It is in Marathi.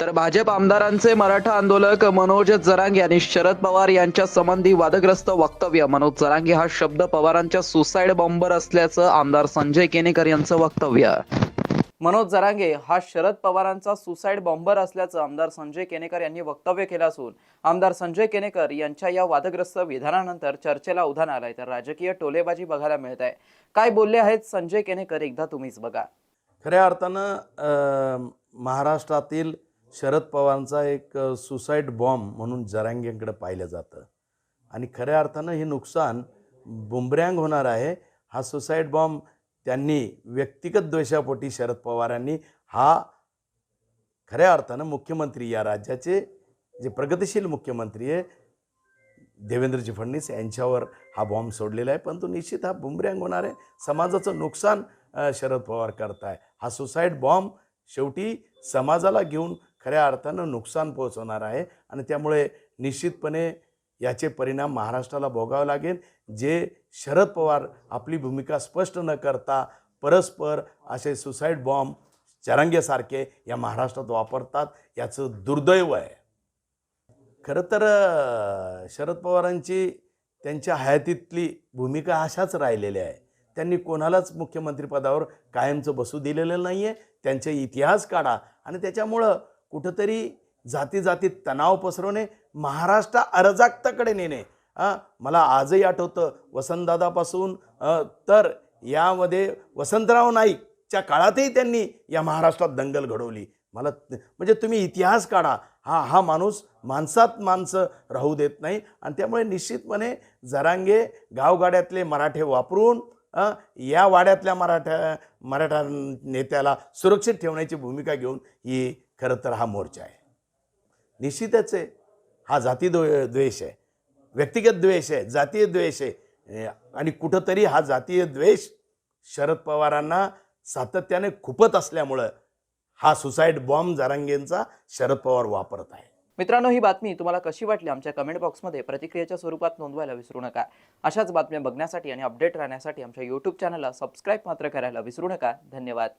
तर भाजप आमदारांचे मराठा आंदोलक मनोज जरांगे यांनी शरद पवार यांच्या संबंधी वादग्रस्त वक्तव्य. मनोज जरांगे हा शब्द पवारांच्या सुसाईड बॉम्बर असल्याचं आमदार संजय केनेकर यांचं वक्तव्य. मनोज जरांगे हा शरद पवारांचा सुसाईड बॉम्बर असल्याचं आमदार संजय केनेकर यांनी वक्तव्य केलं असून आमदार संजय केनेकर यांच्या या वादग्रस्त विधानानंतर चर्चेला उधाण आलंय. तर राजकीय टोलेबाजी बघायला मिळत आहे काय बोलले आहेत संजय केनेकर? एकदा तुम्हीच बघा. खऱ्या अर्थानं महाराष्ट्रातील शरद पवारांचा एक सुसाईड बॉम्ब म्हणून जरांगेकडे पाहिलं जातं. आणि खऱ्या अर्थानं हे नुकसान बुमरँग होणार आहे. हा सुसाईड बॉम्ब त्यांनी व्यक्तिगत द्वेषापोटी शरद पवारांनी हा खऱ्या अर्थानं मुख्यमंत्री या राज्याचे जे प्रगतिशील मुख्यमंत्री आहे देवेंद्रजी फडणवीस यांच्यावर हा बॉम्ब सोडलेला आहे. परंतु निश्चित हा बुमरँग होणार आहे. समाजाचं नुकसान शरद पवार करताय. हा सुसाईड बॉम्ब शेवटी समाजाला घेऊन खऱ्या अर्थानं नुकसान पोहोचवणार आहे आणि त्यामुळे निश्चितपणे याचे परिणाम महाराष्ट्राला भोगावे लागेल. जे शरद पवार आपली भूमिका स्पष्ट न करता परस्पर असे सुसाईड बॉम्ब चरंग्यासारखे या महाराष्ट्रात वापरतात याचं दुर्दैव आहे. खरं तर शरद पवारांची त्यांच्या हयातीतली भूमिका अशाच राहिलेल्या आहे. त्यांनी कोणालाच मुख्यमंत्रीपदावर कायमचं बसू दिलेलं नाही आहे त्यांचे इतिहास काढा आणि त्याच्यामुळं कुठंतरी जाती जाती तणाव पसरवणे महाराष्ट्र अरजाक्ताकडे नेणे. मला आजही आठवतं वसंतदादापासून तर यामध्ये वसंतराव नाईकच्या काळातही त्यांनी या महाराष्ट्रात दंगल घडवली. मला म्हणजे तुम्ही इतिहास काढा. हा हा माणूस माणसात माणसं राहू देत नाही आणि त्यामुळे निश्चितपणे जरांगे गावगाड्यातले मराठे वापरून या वाड्यातल्या मराठा मराठा नेत्याला सुरक्षित ठेवण्याची भूमिका घेऊन ही खरं तर हा मोर्चा आहे. निश्चितच आहे. हा जाती द्व द्वेष आहे. व्यक्तिगत द्वेष आहे. जातीय द्वेष आहे. आणि कुठंतरी हा जातीय द्वेष शरद पवारांना सातत्याने खुपत असल्यामुळं हा सुसाईड बॉम्ब जरांगेंचा शरद पवार वापरत आहे. मित्रांनो ही बातमी तुम्हाला कशी वाटली? आमच्या कमेंट बॉक्समध्ये प्रतिक्रियेच्या स्वरूपात नोंदवायला विसरू नका. अशाच बातम्या बघण्यासाठी आणि अपडेट राहण्यासाठी आमच्या यूट्यूब चॅनलला सबस्क्राईब मात्र करायला विसरू नका. धन्यवाद.